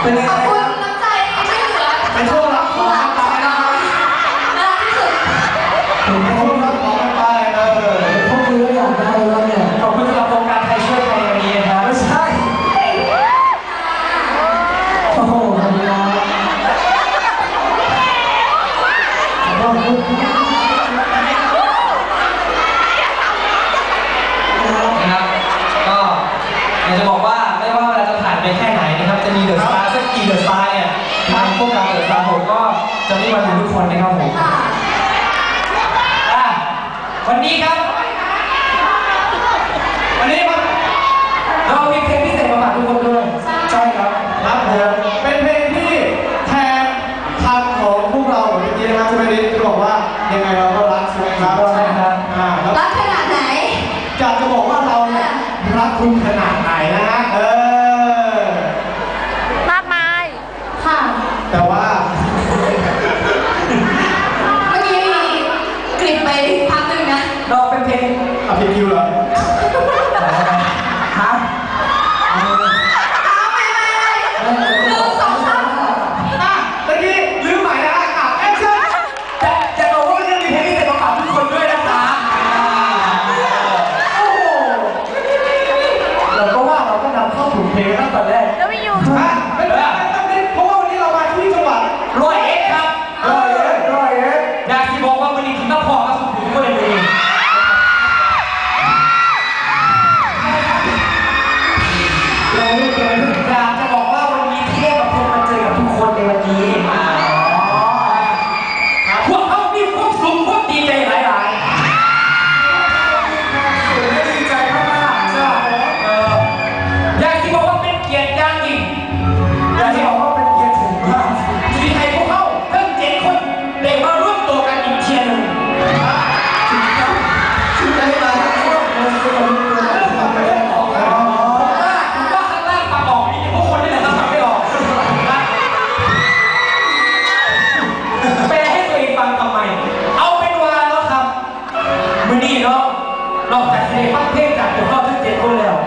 เป็นไง ไม่มาถึงทุกคนนะครับผมค่ะอะวันนี้ครับ วันนี้ครับเรามีเพลงพิเศษมาฝากทุกคนด้วย ใช่ครับ ครับผมเป็นเพลงที่แทนคำของพวกเราเมื่อกี้นะครับใช่ไหมดิที่บอกว่ายังไงเราก็รักใช่ไหมครับ ใช่ครับ อ่าแล้ว รักขนาดไหน อยากจะบอกว่าเราเนี่ยรักคุณขนาดไหนนะฮะเออ มากมาย ค่ะ แต่ว่า เมื่อกี้มีกลิบไปพักหนึ่งนะ เราเป็นเพล งอภิคิวเหรอฮะเอาไปไปไปหนึ่งสองสามอะเมื่อกี้ลืมใหม่นะฮะอะแอคชั่นจะจะบอกว่าเรื่องมีเพลงพิเศษมาฝากทุกคนด้วยนะครับโอ้โหเราก็ว่าเราก็นำเข้าถูกเพลงตั้งแต่แรก แล้วมีอยู่อะ 你下半天就就好就结婚了。